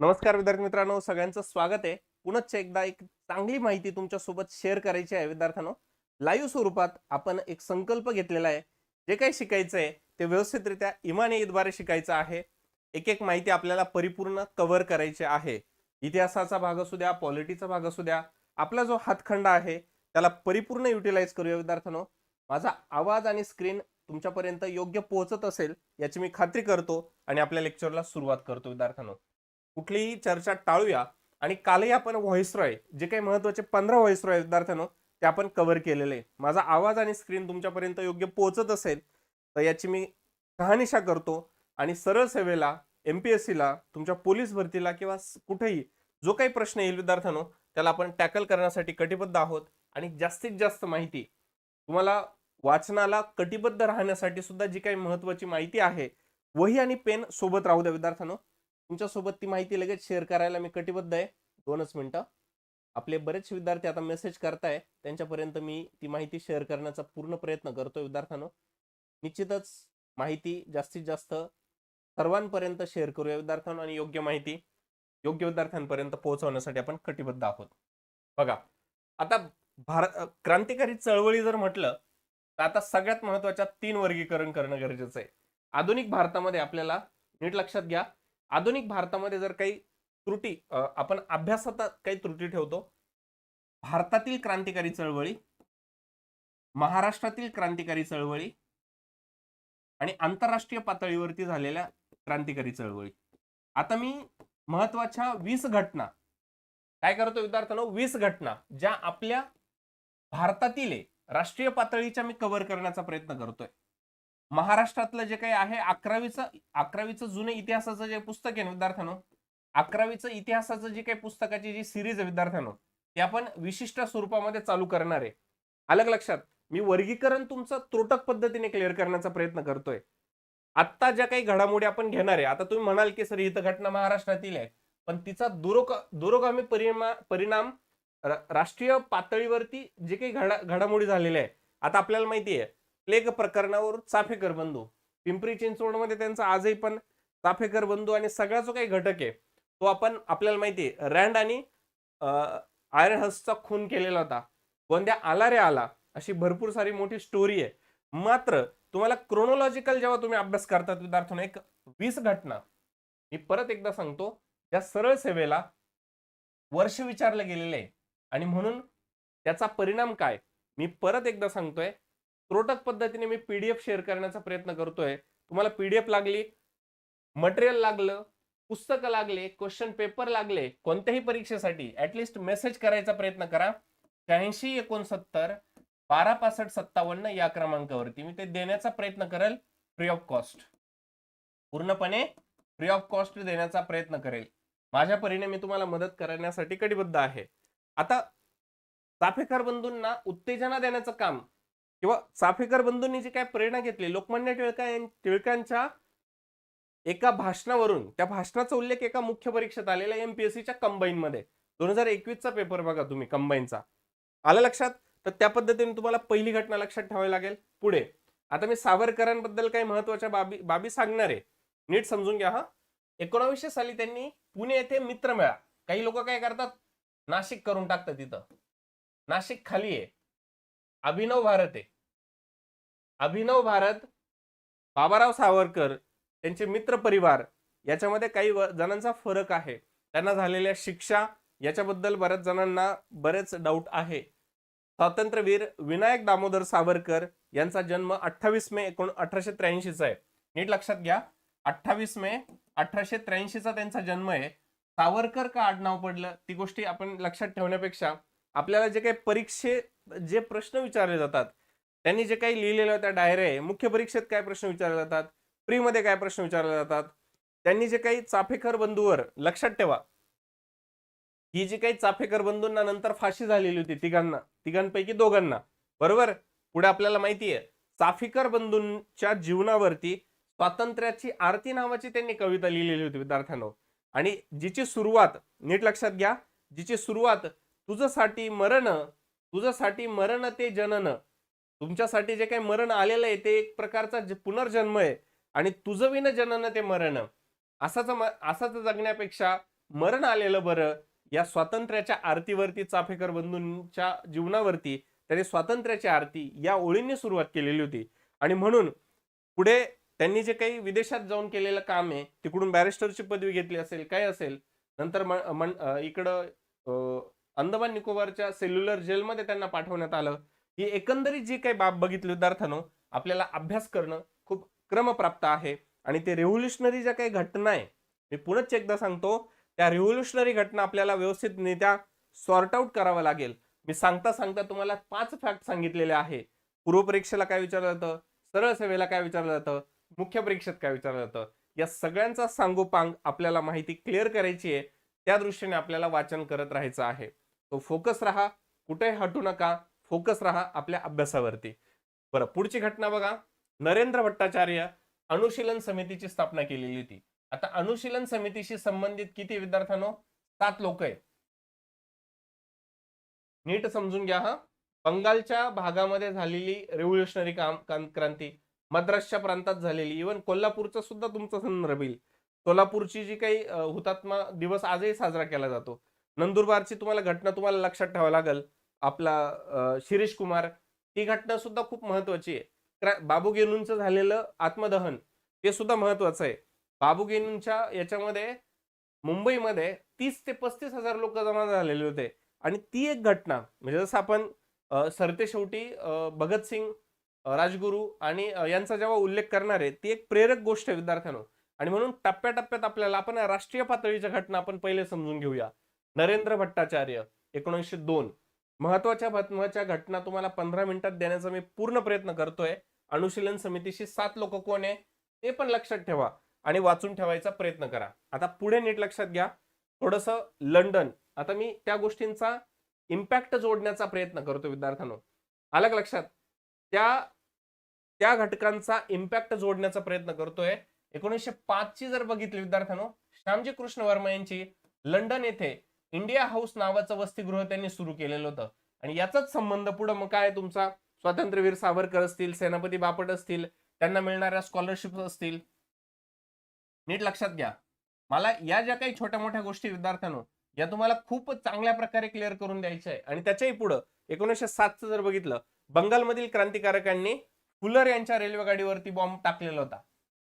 नमस्कार विद्यार्थी मित्रांनो सगळ्यांचं स्वागत आहे. पुनश्च एकदा एक चांगली माहिती तुमच्यासोबत शेअर करायची आहे विद्यार्थ्यांनो. लाईव्ह स्वरूपात आपण एक संकल्प घेतलेला आहे. जे काही शिकायचं आहे ते व्यवस्थितरित्या इमानी शिकायचं आहे. एक एक माहिती आपल्याला परिपूर्ण कव्हर करायची आहे. इतिहासाचा भाग असू द्या पॉलिटीचा भाग असू द्या आपला जो हातखंडा आहे त्याला परिपूर्ण युटिलाइज करूया विद्यार्थ्यांनो. माझा आवाज आणि स्क्रीन तुमच्यापर्यंत योग्य पोहोचत असेल याची मी खात्री करतो आणि आपल्या लेक्चरला सुरुवात करतो विद्यार्थ्यांनो. कुठलीही चर्चा टाळूया. आणि कालही आपण व्हॉइस रॉय जे काही महत्त्वाचे पंधरा व्हॉइस रॉय विद्यार्थ्यांनो ते आपण कव्हर केलेले माझा आवाज आणि स्क्रीन तुमच्यापर्यंत योग्य पोहोचत असेल तर याची मी कहानिशा करतो. आणि सरळ सेवेला एम पी एस सीला तुमच्या पोलीस भरतीला किंवा कुठेही जो काही प्रश्न येईल विद्यार्थ्यांनो त्याला आपण टॅकल करण्यासाठी कटिबद्ध आहोत. आणि जास्तीत जास्त माहिती तुम्हाला वाचनाला कटिबद्ध राहण्यासाठी सुद्धा जी काही महत्वाची माहिती आहे वही आणि पेन सोबत राहू द्या विद्यार्थ्यांनो. तुमच्यासोबत ती माहिती लगेच शेअर करायला मी कटिबद्ध आहे. दोनच मिनिटं. आपले बरेचसे विद्यार्थी आता मेसेज करताय. त्यांच्यापर्यंत मी ती माहिती शेअर करण्याचा पूर्ण प्रयत्न करतोय विद्यार्थ्यांनो. निश्चितच माहिती जास्तीत जास्त सर्वांपर्यंत शेअर करूया विद्यार्थ्यांनो आणि योग्य माहिती योग्य विद्यार्थ्यांपर्यंत पोहोचवण्यासाठी आपण कटिबद्ध आहोत. बघा आता भारत क्रांतिकारी चळवळी जर म्हटलं तर आता सगळ्यात महत्त्वाच्या तीन वर्गीकरण करणं गरजेचं आहे. आधुनिक भारतामध्ये आपल्याला नीट लक्षात घ्या आधुनिक भारतामध्ये जर काही त्रुटी आपण अभ्यासात काही त्रुटी ठेवतो. भारतातील क्रांतिकारी चळवळी महाराष्ट्रातील क्रांतिकारी चळवळी आणि आंतरराष्ट्रीय पातळीवरती झालेल्या क्रांतिकारी चळवळी. आता मी महत्त्वाच्या वीस घटना काय करतो विद्यार्थ्यांनो? वीस घटना ज्या आपल्या भारतातील राष्ट्रीय पातळीच्या मी कव्हर करण्याचा प्रयत्न करतोय. महाराष्ट्रातलं जे काही आहे अकरावीचं अकरावीचं जुने इतिहासाचं जे पुस्तक आहे ना विद्यार्थ्यांनो अकरावीचं इतिहासाचं जे काही पुस्तकाची जी सिरीज आहे विद्यार्थ्यांनो ते आपण विशिष्ट स्वरूपामध्ये चालू करणार आहे. अलग लक्षात मी वर्गीकरण तुमचं त्रोटक पद्धतीने क्लिअर करण्याचा प्रयत्न करतोय. आत्ता ज्या काही घडामोडी आपण घेणार आहे आता तुम्ही म्हणाल की सर ही तर घटना महाराष्ट्रातील आहे. पण तिचा दुरोग दुरोगामी परिमा परिणाम राष्ट्रीय पातळीवरती जे काही घडा घडामोडी झालेल्या आहे आता आपल्याला माहिती आहे प्लेग प्रकरणावर चाफेकर बंधू. पिंपरी चिंचवडमध्ये त्यांचा आजही पण चाफेकर बंधू आणि सगळा जो काही घटक आहे तो आपण आपल्याला माहिती आहे रँड आणि आयरन हसचा खून केलेला होता. गोंद्या आला रे आला अशी भरपूर सारी मोठी स्टोरी आहे. मात्र तुम्हाला क्रोनोलॉजिकल जेव्हा तुम्ही अभ्यास करतात विद्यार्थ्यांना एक वीस घटना. मी परत एकदा सांगतो त्या सरळ सेवेला वर्ष विचारलं गेलेलं आहे. आणि म्हणून त्याचा परिणाम काय? मी परत एकदा सांगतोय त्रोटक पद्धतीने मी पीडीएफ शेअर करण्याचा प्रयत्न करतोय. तुम्हाला पीडीएफ लागली मटेरियल लागलं पुस्तकं लागले क्वेश्चन पेपर लागले कोणत्याही परीक्षेसाठी ऍटलिस्ट मेसेज करायचा प्रयत्न करा. शहाऐंशी एकोणसत्तर बारा पासष्ट सत्तावन्न या क्रमांकावरती मी ते देण्याचा प्रयत्न करेल फ्री ऑफ कॉस्ट पूर्णपणे फ्री ऑफ कॉस्ट देण्याचा प्रयत्न करेल. माझ्या परीने मी तुम्हाला मदत करण्यासाठी कटिबद्ध आहे. आता चाफेकर बंधूंना उत्तेजना देण्याचं काम किंवा चाफेकर बंधूंनी जी काय प्रेरणा घेतली लोकमान्य टिळका टिळकांच्या एका भाषणावरून त्या भाषणाचा उल्लेख एका मुख्य परीक्षेत आलेला एस कंबाईन मध्ये दोन हजार एकवीसचा पेपर बघा तुम्ही कंबाईनचा. आलं लक्षात? तर त्या पद्धतीने तुम्हाला पहिली घटना लक्षात ठेवावी लागेल. पुढे. आता मी सावरकरांबद्दल काही महत्त्वाच्या बाबी बाबी सांगणार आहे. नीट समजून घ्या हा. एकोणावीसशे साली त्यांनी पुणे येथे मित्रमेळा काही लोक काय करतात? नाशिक करून टाकतात तिथं नाशिक खाली आहे. अभिनव भारत आहे. अभिनव भारत बाबाराव सावरकर त्यांचे मित्र परिवार याच्यामध्ये काही जणांचा फरक आहे. त्यांना झालेल्या शिक्षा याच्याबद्दल बऱ्याच जणांना बरेच डाऊट आहे. स्वातंत्र्यवीर विनायक दामोदर सावरकर यांचा जन्म अठ्ठावीस मे एकोण अठराशे त्र्याऐंशीचा आहे. नीट लक्षात घ्या अठ्ठावीस मे अठराशे त्र्याऐंशीचा त्यांचा जन्म आहे. सावरकर का आडनाव पडलं? ती गोष्टी आपण लक्षात ठेवण्यापेक्षा आपल्याला जे काही परीक्षे जे प्रश्न विचारले जातात त्यांनी जे काही लिहिलेल्या त्या डायऱ्या आहे मुख्य परीक्षेत काय प्रश्न विचारले जातात प्रीमध्ये काय प्रश्न विचारले जातात त्यांनी जे काही चाफेकर बंधूवर लक्षात ठेवा. ही जी काही चाफेकर बंधूंना नंतर फाशी झालेली होती तिघांना तिघांपैकी दोघांना बरोबर? पुढे आपल्याला माहिती आहे चाफेकर बंधूंच्या जीवनावरती स्वातंत्र्याची आरती नावाची त्यांनी कविता लिहिलेली होती विद्यार्थ्यांनो. आणि जिची सुरुवात नीट लक्षात घ्या जिची सुरुवात तुझ्यासाठी मरण तुझ्यासाठी मरण ते जनन. तुमच्यासाठी जे काही मरण आलेलं आहे ते एक प्रकारचा ज- पुनर्जन्म आहे आणि तुझं विन जनन ते मरण. असाच म- असाच जगण्यापेक्षा मरण आलेलं बरं या स्वातंत्र्याच्या आरतीवरती चाफेकर बंधूंच्या जीवनावरती त्यांनी स्वातंत्र्याची आरती या ओळींनी सुरुवात केलेली होती. आणि म्हणून पुढे त्यांनी जे काही विदेशात जाऊन केलेलं काम आहे तिकडून बॅरिस्टरची पदवी घेतली असेल काय असेल नंतर म- मन- इकडं अंदमान निकोबारच्या सेल्युलर जेलमध्ये त्यांना पाठवण्यात आलं. ही एकंदरीत जी काही बाब बघितली विद्यार्थ्यानो आपल्याला अभ्यास करणं खूप क्रमप्राप्त आहे. आणि ते रेव्होल्युशनरी ज्या काही घटना आहे मी पुनच एकदा सांगतो त्या रेव्होल्युशनरी घटना आपल्याला व्यवस्थितरित्या सॉर्ट आउट करावं लागेल. मी सांगता सांगता तुम्हाला पाच फॅक्ट सांगितलेले आहे. पूर्वपरीक्षेला काय विचारलं जातं? सरळ सेवेला काय विचारलं जातं? मुख्य परीक्षेत काय विचारलं जातं? या सगळ्यांचा सांगोपांग आपल्याला माहिती क्लिअर करायची आहे. त्या दृष्टीने आपल्याला वाचन करत राहायचं आहे. तो फोकस राहा कुठे हटू नका फोकस राहा आपल्या अभ्यासावरती. बरं पुढची घटना बघा. नरेंद्र भट्टाचार्य अनुशीलन समितीची स्थापना केलेली होती. आता अनुशीलन समितीशी संबंधित किती विद्यार्थ्यांनो? सात लोक आहेत. नीट समजून घ्या हा. बंगालच्या भागामध्ये झालेली रेव्होल्युशनरी काम क्रांती मद्रासच्या प्रांतात झालेली इवन कोल्हापूरचा सुद्धा तुमचा संदर्भ येईल. सोलापूरची जी काही हुतात्मा दिवस आजही साजरा केला जातो. नंदुरबारची तुम्हाला घटना तुम्हाला लक्षात ठेवावं लागेल. आपला शिरीष कुमार ती घटना सुद्धा खूप महत्वाची आहे. क्रा- बाबू गेनूंचं झालेलं आत्मदहन ते सुद्धा महत्वाचं आहे. बाबू गेनूंच्या याच्यामध्ये मुंबईमध्ये तीस ते पस्तीस हजार लोक जमा झालेले होते. आणि ती एक घटना म्हणजे जसं आपण सरते शेवटी भगतसिंग राजगुरू आणि यांचा जेव्हा उल्लेख करणार आहे ती एक प्रेरक गोष्ट आहे विद्यार्थ्यांनो. आणि म्हणून टप्प्याटप्प्यात आपल्याला आपण राष्ट्रीय पातळीच्या घटना आपण पहिले समजून घेऊया. नरेंद्र भट्टाचार्य एकोणीसशे दोन. महत्त्वाच्या महत्त्वाच्या घटना तुम्हाला पंधरा मिनिटात देण्याचा मी पूर्ण प्रयत्न करतोय. अनुशीलन समितीशी सात लोक कोण आहे ते पण लक्षात ठेवा आणि वाचून ठेवायचा प्रयत्न करा. आता पुढे नीट लक्षात घ्या. थोडस लंडन. आता मी त्या गोष्टींचा इम्पॅक्ट जोडण्याचा प्रयत्न करतो विद्यार्थ्यांनो. आलं लक्षात? त्या त्या घटकांचा इम्पॅक्ट जोडण्याचा प्रयत्न करतोय. एकोणीसशे पाच ची जर बघितली विद्यार्थ्यांनो श्यामजी कृष्ण वर्मा यांची लंडन येथे इंडिया हाऊस नावाचं वसतिगृह त्यांनी सुरू केलेलं होतं. आणि याचाच संबंध पुढे मग काय तुमचा? स्वातंत्र्यवीर सावरकर असतील सेनापती बापट असतील त्यांना मिळणाऱ्या स्कॉलरशिप असतील. नीट लक्षात घ्या. मला या ज्या काही छोट्या मोठ्या गोष्टी विद्यार्थ्यांनो या तुम्हाला खूप चांगल्या प्रकारे क्लिअर करून द्यायच्या आहे. आणि त्याच्याही पुढं एकोणीसशे सातचं जर बघितलं बंगालमधील क्रांतिकारकांनी फुलर यांच्या रेल्वे गाडीवरती बॉम्ब टाकलेला होता.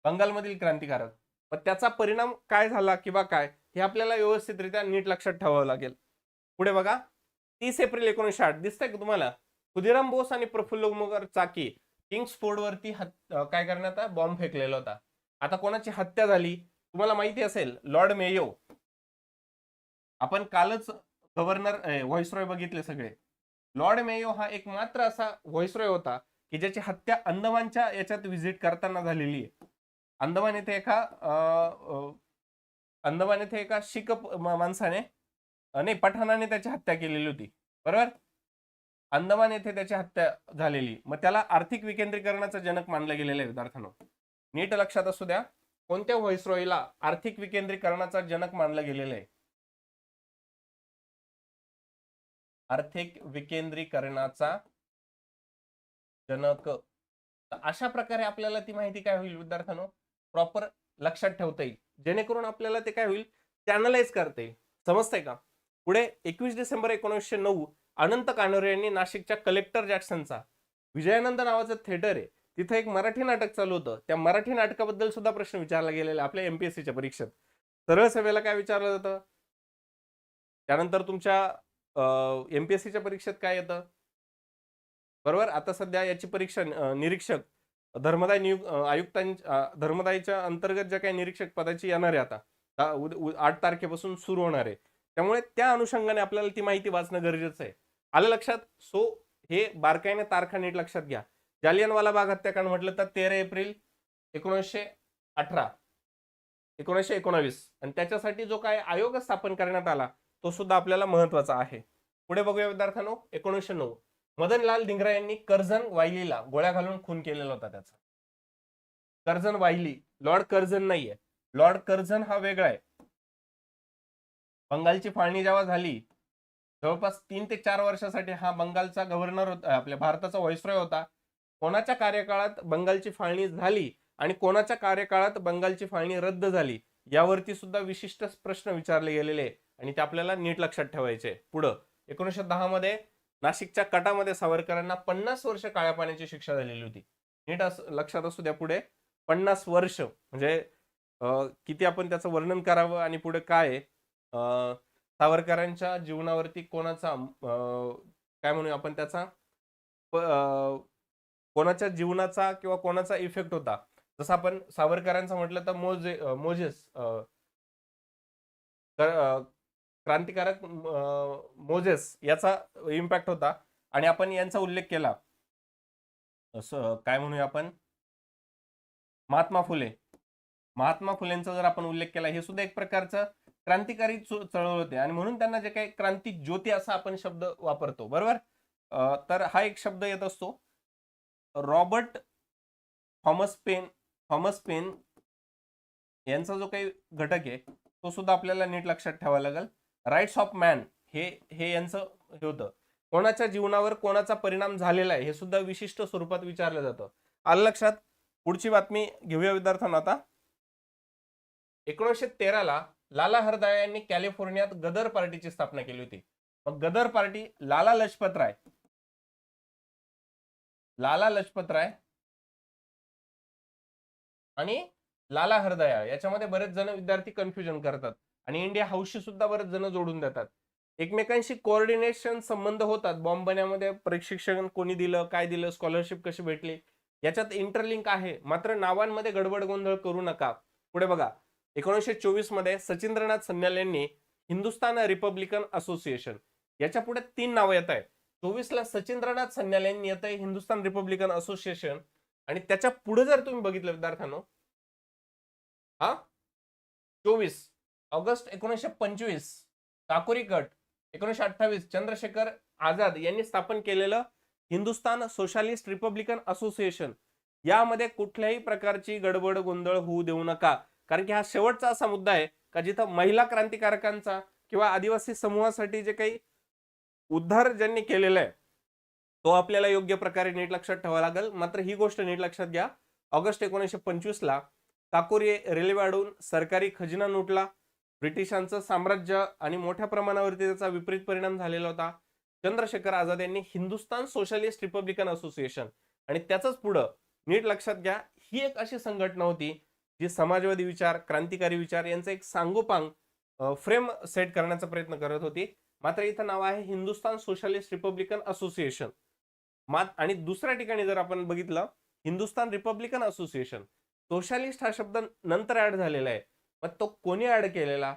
बंगालमधील क्रांतिकारक. पण त्याचा परिणाम काय झाला किंवा काय? हे आपल्याला व्यवस्थितरित्या नीट लक्षात ठेवावं लागेल. पुढे बघा तीस एप्रिल एकोणीसशे आठ दिसतंय का तुम्हाला? खुदिराम बोस आणि प्रफुल्ल उमगर चाकी किंग्स वरती काय करण्यात बॉम्ब फेकलेला होता. आता कोणाची हत्या झाली? तुम्हाला माहिती असेल लॉर्ड मेयो. आपण कालच गव्हर्नर व्हॉइसरॉय बघितले सगळे. लॉर्ड मेयो हा एक मात्र असा व्हॉइसरॉय होता की ज्याची हत्या अंदमानच्या याच्यात व्हिजिट करताना झालेली आहे. अंदमान येथे एका अंदमान येथे एका शीख माणसाने नाही पठाणाने त्याची हत्या केलेली होती. बरोबर? अंदमान येथे त्याची हत्या झालेली. मग त्याला आर्थिक विकेंद्रीकरणाचा जनक मानलं गेलेलं आहे विद्यार्थ्यांनो. नीट लक्षात असू द्या कोणत्या व्हॉइसरॉयला आर्थिक विकेंद्रीकरणाचा जनक मानलं गेलेलं आहे? आर्थिक विकेंद्रीकरणाचा जनक. अशा प्रकारे आपल्याला ती माहिती काय होईल विद्यार्थ्यांनो? प्रॉपर लक्षात ठेवता येईल. जेणेकरून आपल्याला ते काय होईल? चॅनलाइज करता. येईल समजतंय का? पुढे एकवीस डिसेंबर एकोणीसशे नऊ अनंत कानोरे यांनी नाशिकच्या कलेक्टर जॅक्सनचा विजयानंद नावाचं थिएटर आहे. तिथं एक मराठी नाटक चालू होतं. त्या मराठी नाटकाबद्दल सुद्धा प्रश्न विचारला गेलेला आपल्या एमपीएससीच्या परीक्षेत. सरळ सेवेला काय विचारलं जातं? त्यानंतर तुमच्या एमपीएससीच्या परीक्षेत काय येतं? बरोबर? आता सध्या याची परीक्षा निरीक्षक धर्मदाय नियुक्त आयुक्तांच्या धर्मदायच्या अंतर्गत ज्या काही निरीक्षक पदाची येणार आहे आता आठ तारखेपासून सुरू होणार आहे. त्यामुळे त्या अनुषंगाने आपल्याला ती माहिती वाचणं गरजेचं आहे. आलं लक्षात? सो हे बारकाईने तारखा नीट लक्षात घ्या. जालियनवाला बाग हत्याकांड म्हटलं तर तेरा एप्रिल एकोणीसशे अठरा एकोणीसशे एकोणावीस. आणि त्याच्यासाठी जो काय आयोग स्थापन करण्यात आला तो सुद्धा आपल्याला महत्त्वाचा आहे. पुढे बघूया विद्यार्थ्यांनो एकोणीसशे नऊ. मदनलाल धिंगरा यांनी कर्जन वायलीला गोळ्या घालून खून केलेला होता त्याचा. कर्जन वायली लॉर्ड कर्जन नाहीये. लॉर्ड कर्जन हा वेगळा आहे. बंगालची फाळणी जेव्हा झाली जवळपास तीन ते चार वर्षासाठी हा बंगालचा गव्हर्नर होता आपल्या भारताचा व्हॉइसरॉय होता. कोणाच्या कार्यकाळात बंगालची फाळणी झाली आणि कोणाच्या कार्यकाळात बंगालची फाळणी रद्द झाली यावरती सुद्धा विशिष्ट प्रश्न विचारले गेलेले आहे आणि ते आपल्याला नीट लक्षात ठेवायचे पुढं एकोणीसशे दहा मध्ये नाशिकच्या कटामध्ये सावरकरांना पन्नास वर्ष काळ्या पाण्याची शिक्षा झालेली होती. नीट असं लक्षात असू द्या पुढे. पन्नास वर्ष म्हणजे अं, किती आपण त्याचं वर्णन करावं आणि पुढे काय आहे? अं, सावरकरांच्या जीवनावरती कोणाचा काय म्हणूया आपण त्याचा? अं, कोणाच्या जीवनाचा किंवा कोणाचा इफेक्ट होता? जसं आपण सावरकरांचं म्हटलं तर मोजे मोजेस अं, क्रांतिकारक मोजेस याचा इम्पॅक्ट होता. आणि आपण यांचा उल्लेख केला. असं काय म्हणूया आपण? महात्मा फुले. महात्मा फुलेंचा जर आपण उल्लेख केला हे सुद्धा एक प्रकारचं क्रांतिकारी चळवळ होते. आणि म्हणून त्यांना जे काही क्रांती ज्योती असा आपण शब्द वापरतो. बरोबर? तर हा एक शब्द येत असतो. Robert Thomas Paine Thomas Paine यांचा जो काही घटक आहे तो सुद्धा आपल्याला नीट लक्षात ठेवावा लागेल. राईट्स ऑफ मॅन हे हे यांचं हे होतं. कोणाच्या जीवनावर कोणाचा परिणाम झालेला आहे हे सुद्धा विशिष्ट स्वरूपात विचारलं जातं. आलं लक्षात? पुढची बातमी घेऊया विद्यार्थ्यांना आता. एकोणीसशे तेराला लाला हरदया यांनी कॅलिफोर्नियात गदर पार्टीची स्थापना केली होती. मग गदर पार्टी लाला लजपत राय लाला लजपत राय आणि लाला हरदया याच्यामध्ये बरेच जण विद्यार्थी कन्फ्युजन करतात. आणि इंडिया हाऊसशी सुद्धा बरेच जण जोडून देतात. एकमेकांशी कोऑर्डिनेशन संबंध होतात. बॉम्ब बन्यामध्ये प्रशिक्षण कोणी दिलं काय दिलं स्कॉलरशिप कशी भेटली याच्यात इंटरलिंक आहे. मात्र नावांमध्ये गडबड गोंधळ करू नका. पुढे बघा. एकोणीसशे चोवीसमध्ये सचिंद्रनाथ सन्याल यांनी हिंदुस्थान रिपब्लिकन असोसिएशन याच्यापुढे तीन नावं येत आहेत. चोवीसला सचिंद्रनाथ सन्याल यांनी येत आहे हिंदुस्थान रिपब्लिकन असोसिएशन. आणि त्याच्या पुढे जर तुम्ही बघितलं विद्यार्थ्यांनो. हा? चोवीस. ऑगस्ट एकोणीसशे पंचवीस काकोरी गट एकोणीसशे अठ्ठावीस चंद्रशेखर आझाद यांनी स्थापन केलेलं हिंदुस्थान सोशालिस्ट रिपब्लिकन असोसिएशन. यामध्ये कुठल्याही प्रकारची गडबड गोंधळ होऊ देऊ नका. कारण की हा शेवटचा असा मुद्दा आहे का जिथं महिला क्रांतिकारकांचा किंवा आदिवासी समूहासाठी जे काही उद्धार ज्यांनी केलेला आहे तो आपल्याला योग्य प्रकारे नीट लक्षात ठेवावा लागेल. मात्र ही गोष्ट नीट लक्षात घ्या. ऑगस्ट एकोणीसशे पंचवीस ला काकोरी रेल्वे वाढवून सरकारी खजिना लुटला. ब्रिटिशांचं साम्राज्य आणि मोठ्या प्रमाणावरती त्याचा विपरीत परिणाम झालेला होता. चंद्रशेखर आझाद यांनी हिंदुस्तान सोशलिस्ट रिपब्लिकन असोसिएशन आणि त्याच पुढं नीट लक्षात घ्या ही एक अशी संघटना होती जी समाजवादी विचार क्रांतिकारी विचार यांचा एक सांगोपांग फ्रेम सेट करण्याचा प्रयत्न करत होती. मात्र इथं नाव आहे हिंदुस्थान सोशलिस्ट रिपब्लिकन असोसिएशन. मात आणि दुसऱ्या ठिकाणी जर आपण बघितलं हिंदुस्थान रिपब्लिकन असोसिएशन सोशालिस्ट हा शब्द नंतर ऍड झालेला आहे. मग तो कोणी ऍड केलेला?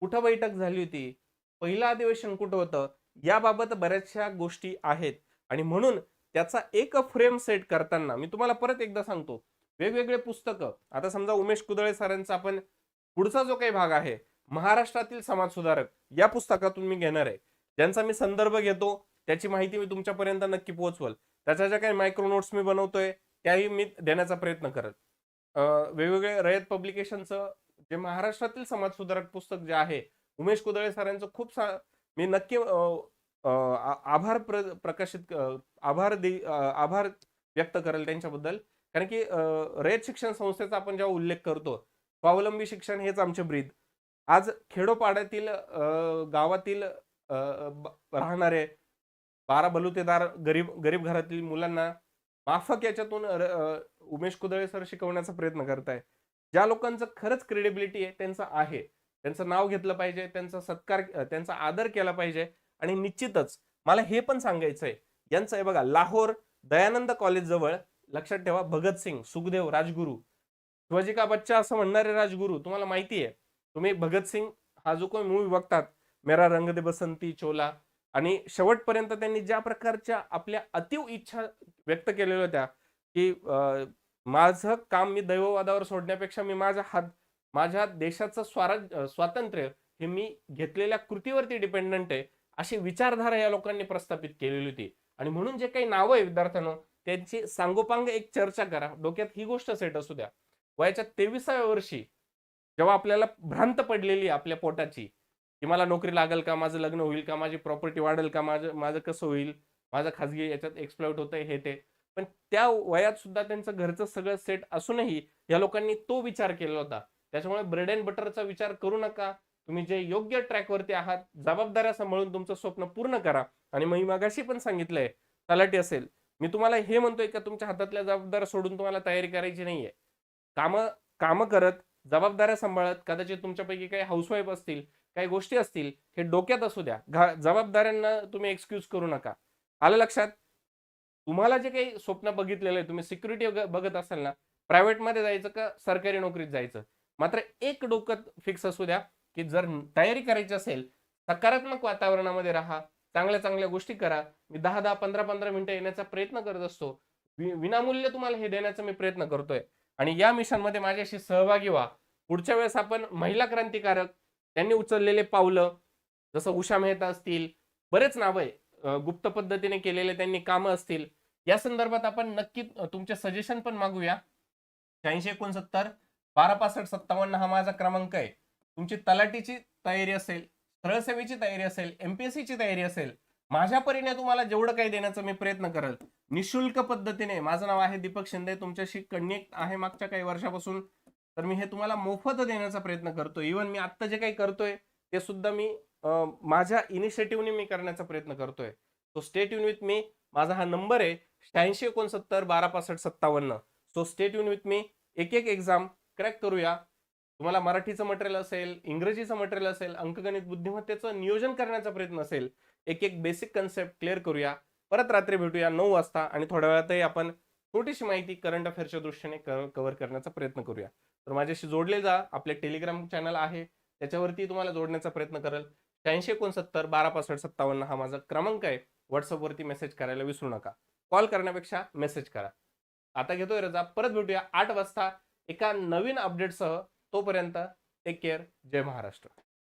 कुठं बैठक झाली होती? पहिलं अधिवेशन कुठं होतं? याबाबत बऱ्याचशा गोष्टी आहेत. आणि म्हणून त्याचा एक फ्रेम सेट करताना मी तुम्हाला परत एकदा सांगतो. वेगवेगळे पुस्तकं. आता समजा उमेश कुदळे सरांचा आपण पुढचा जो काही भाग आहे महाराष्ट्रातील समाज सुधारक या पुस्तकातून मी घेणार आहे. ज्यांचा मी संदर्भ घेतो त्याची माहिती मी तुमच्यापर्यंत नक्की पोहोचवल. त्याच्या ज्या काही मायक्रो नोट्स मी बनवतोय त्याही मी देण्याचा प्रयत्न करत. अं, वेगवेगळे रयत पब्लिकेशनचं जे महाराष्ट्रातील समाज सुधारक पुस्तक जे आहे उमेश कुदळे सरांचं खूप सा मी नक्की आभार प्र प्रकाशित आभार दे आभार व्यक्त करेल त्यांच्याबद्दल. कारण की रयत शिक्षण संस्थेचा आपण जेव्हा उल्लेख करतो स्वावलंबी शिक्षण हेच आमचे ब्रीद. आज खेडोपाड्यातील अं, गावातील राहणारे बारा बलुतेदार गरीब गरीब घरातील मुलांना माफक याच्यातून उमेश कुदळे सर शिकवण्याचा प्रयत्न करताय. ज्या लोकांचं खरंच क्रेडिबिलिटी आहे त्यांचं आहे. त्यांचं नाव घेतलं पाहिजे त्यांचा सत्कार त्यांचा आदर केला पाहिजे. आणि निश्चितच मला हे पण सांगायचं आहे यांचं आहे बघा लाहोर दयानंद कॉलेज जवळ लक्षात ठेवा भगतसिंग सुखदेव राजगुरू. शिवाजी का बच्चा असं म्हणणारे राजगुरू तुम्हाला माहिती आहे तुम्ही भगतसिंग हा जो कोणी मूवी बघतात मेरा रंग दे बसंती चोला. आणि शेवटपर्यंत त्यांनी ज्या प्रकारच्या आपल्या अतिव इच्छा व्यक्त केलेल्या होत्या की अं, माझं काम मी दैववादावर सोडण्यापेक्षा मी माझ्या हात माझ्या देशाचं स्वराज स्वातंत्र्य हे मी घेतलेल्या कृतीवरती डिपेंडंट आहे अशी विचारधारा या लोकांनी प्रस्थापित केलेली होती. आणि म्हणून जे काही नावं आहे विद्यार्थ्यांनो त्यांची सांगोपांग एक चर्चा करा. डोक्यात ही गोष्ट सेट असू द्या. वयाच्या तेविसाव्या वर्षी जेव्हा आपल्याला भ्रांत पडलेली आपल्या पोटाची की मला नोकरी लागेल का माझं लग्न होईल का माझी प्रॉपर्टी वाढेल का माझं माझं कसं होईल माझं खाजगी याच्यात एक्सप्लॉइट होतंय हे ते पण त्या वयात सुद्धा त्यांचं घरचं सगळं सेट असूनही या लोकांनी तो विचार केला होता. त्याच्यामुळे ब्रेड अँड बटरचा विचार करू नका. तुम्ही जे योग्य ट्रॅकवरती आहात जबाबदाऱ्या सांभाळून तुमचं स्वप्न पूर्ण करा. आणि मी मागाशी पण सांगितलंय तलाठी असेल. मी तुम्हाला हे म्हणतोय का तुमच्या हातातल्या जबाबदाऱ्या सोडून तुम्हाला तयारी करायची नाहीये. कामं कामं करत जबाबदाऱ्या सांभाळत कदाचित तुमच्यापैकी काही हाऊसवाईफ असतील काही गोष्टी असतील हे डोक्यात असू द्या. घा- जबाबदाऱ्यांना तुम्ही एक्सक्यूज करू नका. आलं लक्षात? तुम्हाला जे काही स्वप्न बघितलेलं आहे तुम्ही सिक्युरिटी बघत असाल ना प्रायव्हेटमध्ये जायचं का सरकारी नोकरीत जायचं? मात्र एक डोकं फिक्स असू द्या की जर तयारी करायची असेल सकारात्मक वातावरणामध्ये राहा चांगल्या चांगल्या गोष्टी करा. मी दहा दहा पंधरा पंधरा मिनिटं येण्याचा प्रयत्न करत असतो. विनामूल्य तुम्हाला हे देण्याचा मी प्रयत्न करतोय. आणि या मिशनमध्ये माझ्याशी सहभागी व्हा. पुढच्या वेळेस आपण महिला क्रांतिकारक त्यांनी उचललेले पावलं जसं उषा मेहता असतील बरेच नावं आहे. गुप्त पद्धतीने केलेले त्यांनी कामं असतील. या संदर्भात आपण नक्की तुमचे सजेशन पण मागूया. शहाऐंशी एकोणसत्तर बारा पासष्ट सत्तावन्न हा माझा क्रमांक आहे. तुमची तलाटीची तयारी असेल सरळसेवेची तयारी असेल एमपीएससी ची तयारी असेल माझ्या परीने तुम्हाला जेवढं काही देण्याचा मी प्रयत्न करेल निशुल्क पद्धतीने माझं नाव आहे दीपक शिंदे तुमच्याशी कनेक्ट आहे मागच्या काही वर्षापासून तर मी हे तुम्हाला मोफत देण्याचा प्रयत्न करतो इव्हन मी आत्ता जे काही करतोय ते सुद्धा मी माझ्या इनिशिएटिव्हने मी करण्याचा प्रयत्न करतोय. सो स्टेट युन विथ मी माझा हा नंबर आहे. शहाऐंशी एकोणसत्तर बारा पासष्ट सत्तावन्न. सो स्टेट युन विथ मी एक एक एक्झाम क्रॅक करूया. तुम्हाला मराठीचं मटेरियल असेल इंग्रजीचं मटेरियल असेल अंकगणित बुद्धिमत्तेचं नियोजन करण्याचा प्रयत्न असेल एक एक बेसिक कन्सेप्ट क्लिअर करूया. परत रात्री भेटूया नऊ वाजता आणि थोड्या वेळातही आपण छोटीशी माहिती करंट अफेअरच्या दृष्टीने कव्हर करण्याचा प्रयत्न करूया. तर माझ्याशी जोडले जा. आपले टेलिग्राम चॅनल आहे. त्याच्यावरती तुम्हाला जोडण्याचा प्रयत्न करेल. शहाऐंशी एकोणसत्तर बारा पासष्ट सत्तावन्न हा माझा क्रमांक आहे. व्हॉट्सअपवरती मेसेज करायला विसरू नका. कॉल करण्यापेक्षा मेसेज करा. आता घेतोय रजा. परत भेटूया आठ वाजता एका नवीन अपडेटसह. तोपर्यंत टेक केअर जय महाराष्ट्र.